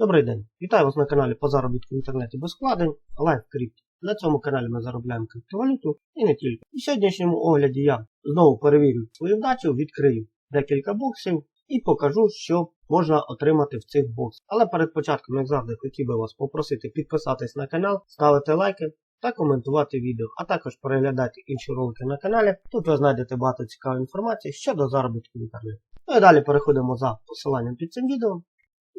Добрий день! Вітаю вас на каналі по заробітку в інтернеті без вкладень Live Crypto. На цьому каналі ми заробляємо криптовалюту і не тільки. У сьогоднішньому огляді я знову перевірю свою вдачу, відкрию декілька боксів і покажу, що можна отримати в цих боксах. Але перед початком, як завжди, хотів би вас попросити підписатись на канал, ставити лайки та коментувати відео, а також переглядати інші ролики на каналі. Тут ви знайдете багато цікавої інформації щодо заробітку в інтернеті. Ну і далі переходимо за посиланням під цим відео.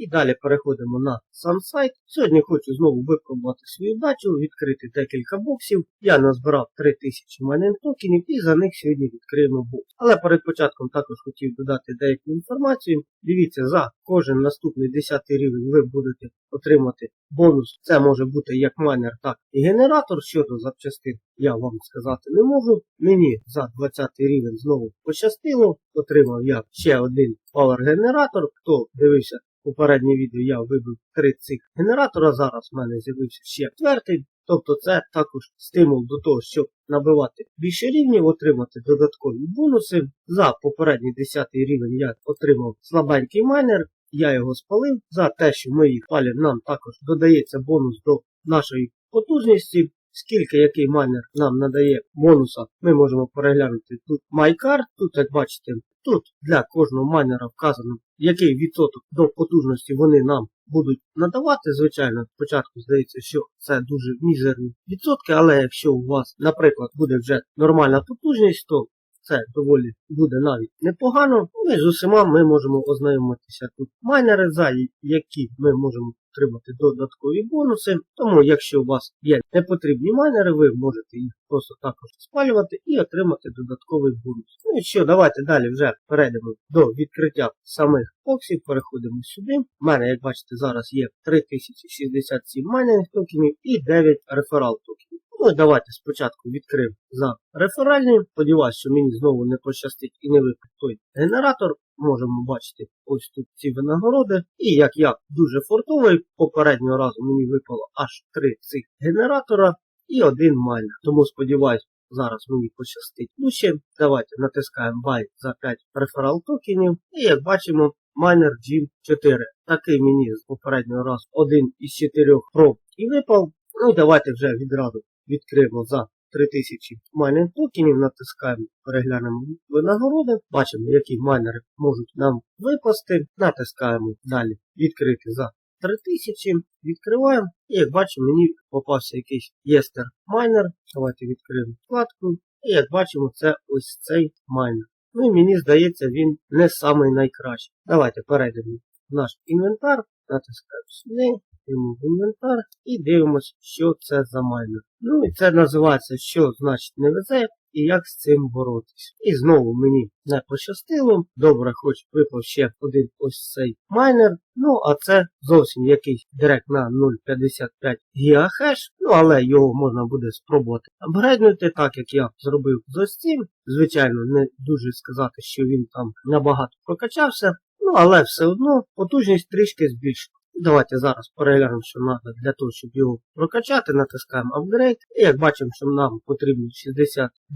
І далі переходимо на сам сайт. Сьогодні хочу знову випробувати свою дачу, відкрити декілька боксів. Я назбирав 3000 майнинг токенів і за них сьогодні відкриємо бокс. Але перед початком також хотів додати деяку інформацію. Дивіться, за кожен наступний 10 рівень ви будете отримати бонус. Це може бути як майнер, так і генератор. Щодо запчастин я вам сказати не можу. Мені за 20 рівень знову пощастило. Отримав я ще один пауер-генератор. Хто дивився попереднє відео я вибив три цих генератора. Зараз в мене з'явився ще четвертий. Тобто це також стимул до того, щоб набивати більше рівнів, отримати додаткові бонуси. За попередній 10 рівень я отримав слабенький майнер, я його спалив. За те, що ми їх палимо, нам також додається бонус до нашої потужності. Скільки який майнер нам надає бонуса, ми можемо переглянути тут MyCard. Тут, як бачите, тут для кожного майнера вказано, який відсоток до потужності вони нам будуть надавати. Звичайно, спочатку здається, що це дуже мізерні відсотки, але якщо у вас, наприклад, буде вже нормальна потужність, то це доволі буде навіть непогано. Ну і з усіма ми можемо ознайомитися тут майнери, за які ми можемо отримати додаткові бонуси. Тому, якщо у вас є непотрібні майнери, ви можете їх просто також спалювати і отримати додатковий бонус. Ну і що, давайте далі вже перейдемо до відкриття самих боксів. Переходимо сюди. У мене, як бачите, зараз є 3067 майнинг токенів і 9 реферал токенів. Ну і давайте спочатку відкриємо за реферальні. Сподіваюсь, що мені знову не пощастить і не випить той генератор. Можемо бачити ось тут ці винагороди. І як я дуже фортовий, попереднього разу мені випало аж три цих генератора і один майнер. Тому сподіваюсь, зараз мені пощастить. Ну ще давайте натискаємо Buy за 5 реферал токенів. І як бачимо, майнер G4. Такий мені з попереднього разу один із чотирьох проб і випав. Ну давайте вже відразу відкриємо за 3000 майнинг токенів, натискаємо, переглянемо винагороди, бачимо, які майнери можуть нам випасти. Натискаємо далі відкрити за 3000, відкриваємо. І як бачимо, мені попався якийсь єстер майнер. Давайте відкриємо вкладку. І як бачимо, це ось цей майнер. Ну і мені здається, він не самий найкращий. Давайте перейдемо в наш інвентар, натискаємо сюди йому в інвентар і дивимося, що це за майнер. Ну і це називається, що значить не везе і як з цим боротись. І знову мені не пощастило. Добре, хоч випав ще один ось цей майнер. Ну, а це зовсім якийсь директ на 0,55 гігахеш. Ну, але його можна буде спробувати апгрейднути, так як я зробив з ось цим. Звичайно, не дуже сказати, що він там набагато прокачався. Ну, але все одно потужність трішки збільшила. Давайте зараз переглянемо, що треба для того, щоб його прокачати, натискаємо Upgrade. І як бачимо, що нам потрібно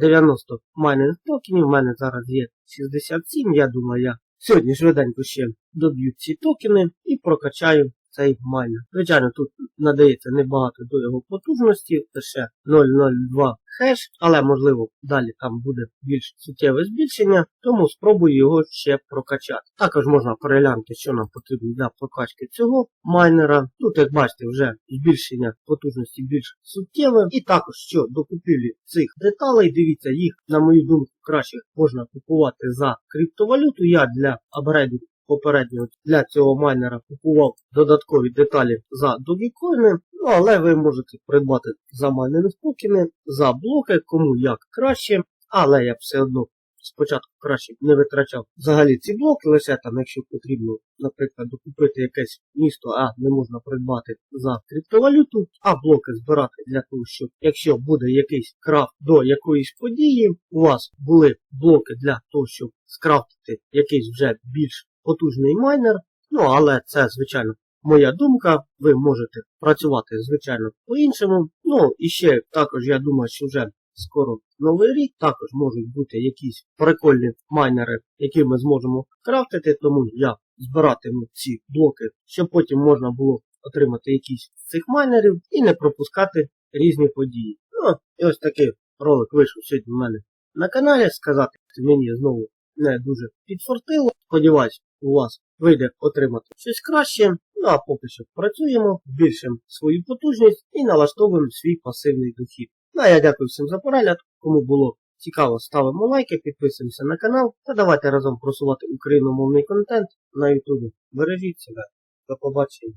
60-90 майнинг токенів. У мене зараз є 67. Я думаю, я сьогодні швиденько ще доб'ю ці токени і прокачаю цей майнер. Звичайно, тут надається небагато до його потужності, ще 0,02 хеш, але можливо далі там буде більш суттєве збільшення, тому спробую його ще прокачати. Також можна переглянути, що нам потрібно для прокачки цього майнера. Тут, як бачите, вже збільшення потужності більш суттєве. І також що до купівлі цих деталей, дивіться, їх, на мою думку, краще можна купувати за криптовалюту. Я для апгрейду попередньо для цього майнера купував додаткові деталі за Dogecoin, ну але ви можете придбати за майнинг токени, за блоки, кому як краще, але я все одно спочатку краще не витрачав взагалі ці блоки, лише там, якщо потрібно, наприклад, докупити якесь місто, а не можна придбати за криптовалюту, а блоки збирати для того, щоб якщо буде якийсь крафт до якоїсь події, у вас були блоки для того, щоб скрафтити якийсь вже більш потужний майнер. Ну, але це, звичайно, моя думка. Ви можете працювати, звичайно, по-іншому. Ну, і ще також я думаю, що вже скоро новий рік. Також можуть бути якісь прикольні майнери, які ми зможемо крафтити. Тому я збиратиму ці блоки, щоб потім можна було отримати якісь з цих майнерів і не пропускати різні події. Ну, і ось такий ролик вийшов сьогодні в мене на каналі. Сказати мені знову не дуже підфортило. Сподіваюсь, у вас вийде отримати щось краще. Ну а поки що працюємо, збільшимо свою потужність і налаштовуємо свій пасивний дохід. Ну а я дякую всім за перегляд. Кому було цікаво, ставимо лайки, підписуємося на канал та давайте разом просувати україномовний контент на Ютубі. Бережіть себе. До побачення.